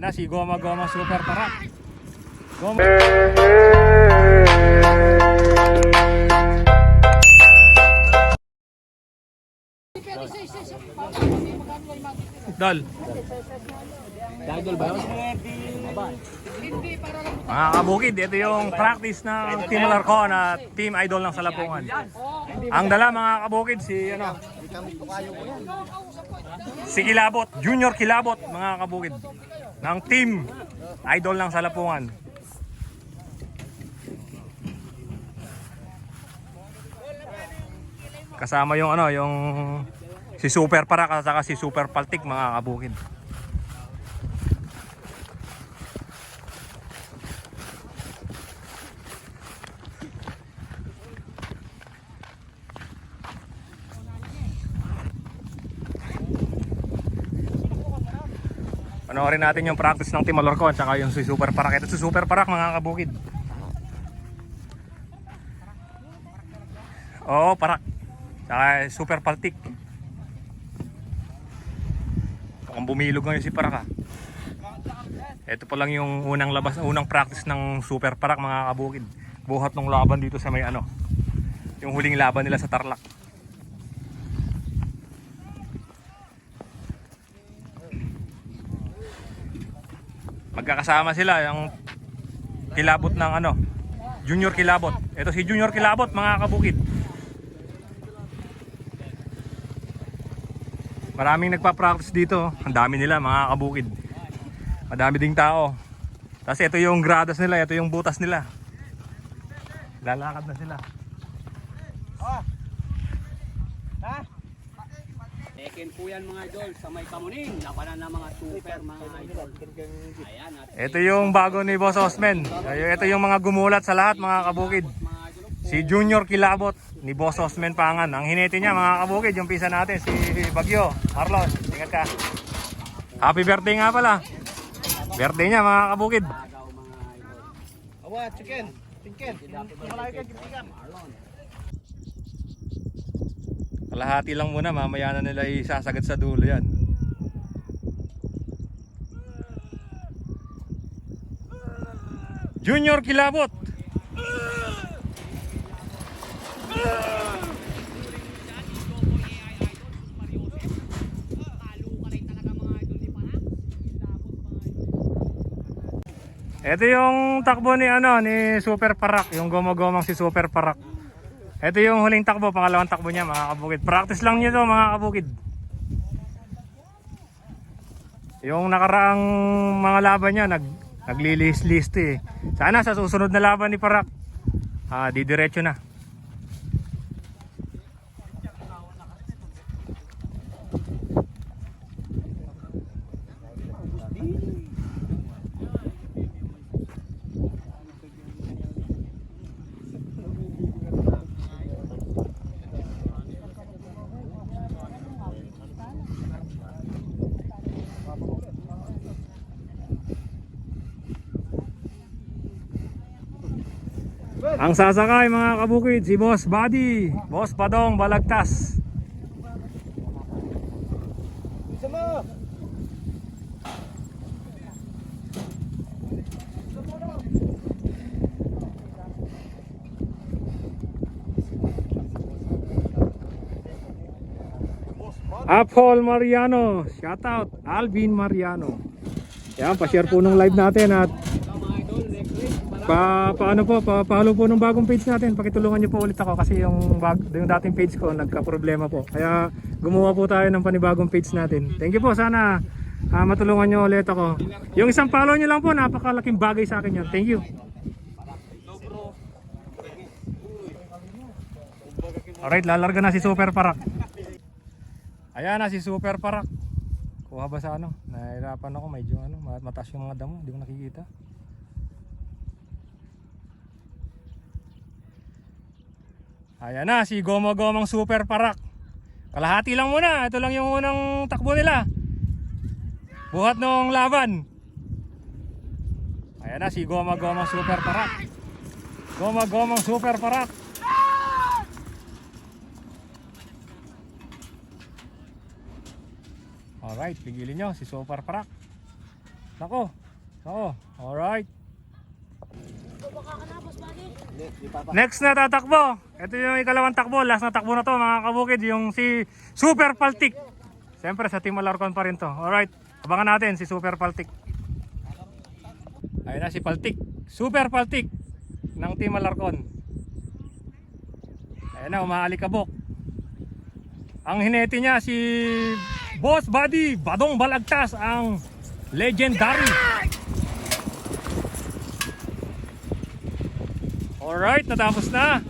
Ayan na si Goma Goma Super Parak. Goma. Dol. Idol ba? Mga kabukid, ito yung practice ng Team Alarcon at Team Idol ng Salapungan. Ang dala mga kabukid si ano Si Kilabot, Junior Kilabot mga kabukid ng Team Idol ng Salapungan. Kasama yung ano, yung si Super Parak at si Super Paltik mga kabukid. Panoorin natin yung practice ng Team Alorcon tsaka yung si Super Parak. Ito si Super Parak mga kabukid. Oo, Parak. Tsaka Super Paltik. Mukhang bumilog ngayon si Parak ha. Ito pa lang yung unang labas, unang practice ng Super Parak mga kabukid. Buhat ng laban dito sa may ano. Yung huling laban nila sa Tarlac. Magkakasama sila yung kilabot ng ano junior kilabot. Ito si junior kilabot mga kabukid. Maraming nagpa-practice dito ang dami nila mga kabukid. Madami ding tao. Kasi ito yung gradas nila ito yung butas nila. Lalakad na sila Tekken po yan mga idol sa may kamuning. Labanan ng mga super mga idol. Ayan at ito yung bago ni Boss Osmen ito yung mga gumulat sa lahat mga kabukid Si Junior Kilabot ni Boss Osmen Pangan. Ang hinete niya mga kabukid, yung pisa natin, si Bagyo. Marlon, ingat ka. Happy birthday nga pala. Birthday niya mga kabukid. Awa, chicken. Chicken. Malaki ka, chicken. Kalahati lang muna, mamaya na nila isasagad sa dulo yan. Junior Kilabot. Ito yung takbo ni ano ni Super Parak, yung gomagomang si Super Parak. Ito yung huling takbo, pangalawang takbo niya mga kabukid. Practice lang niya to mga kabukid. Yung nakaraang mga laban niya, nag, naglilis-list eh. Sana sa susunod na laban ni Parak, ah, didiretso na. Ang sasakay mga kabukid, si Boss Buddy, Boss Padong Balagtas. Apol Mariano, shout out Alvin Mariano. Yan, pa-share po ng live natin at Ikaw mga idol, next week. Para pa paano po, pa follow po ng bagong page natin. Pakitulungan niyo po ulit ako kasi yung bag, yung dating page ko nagka-problema po. Kaya gumawa po tayo ng panibagong page natin. Thank you po. Sana ah, matulungan niyo ulit ako. Yung isang follow niyo lang po, napakalaking bagay sa akin 'yon. Thank you. Alright, lalarga na si Super Parak. Ayan na si Super Parak. Kuha ba sa ano? Nahirapan ako medyo ano, mataas yung mga damo, hindi ko nakikita. Ayan na, si Gomo Gomang Super Parak. Kalahati lang muna. Ito lang yung unang takbo nila. Buhat nung laban. Ayan na, si Goma Gomang Super Parak. Goma Gomang Super Parak. Alright, pigilin nyo si Super Parak. Nako. Nako. Alright. Next na tatakbo. Ito yung ikalawang takbo. Last na takbo na to mga kabukid. Yung si Super Paltik. Siyempre sa Team Alarcon pa rin to. Alright. Abangan natin si Super Paltik. Ayun na si Paltik. Super Paltik ng Team Alarcon. Ayun na, umaalikabok. Ang hinete niya si Boss Buddy Badong Balagtas ang legendary. Alright, natapos na.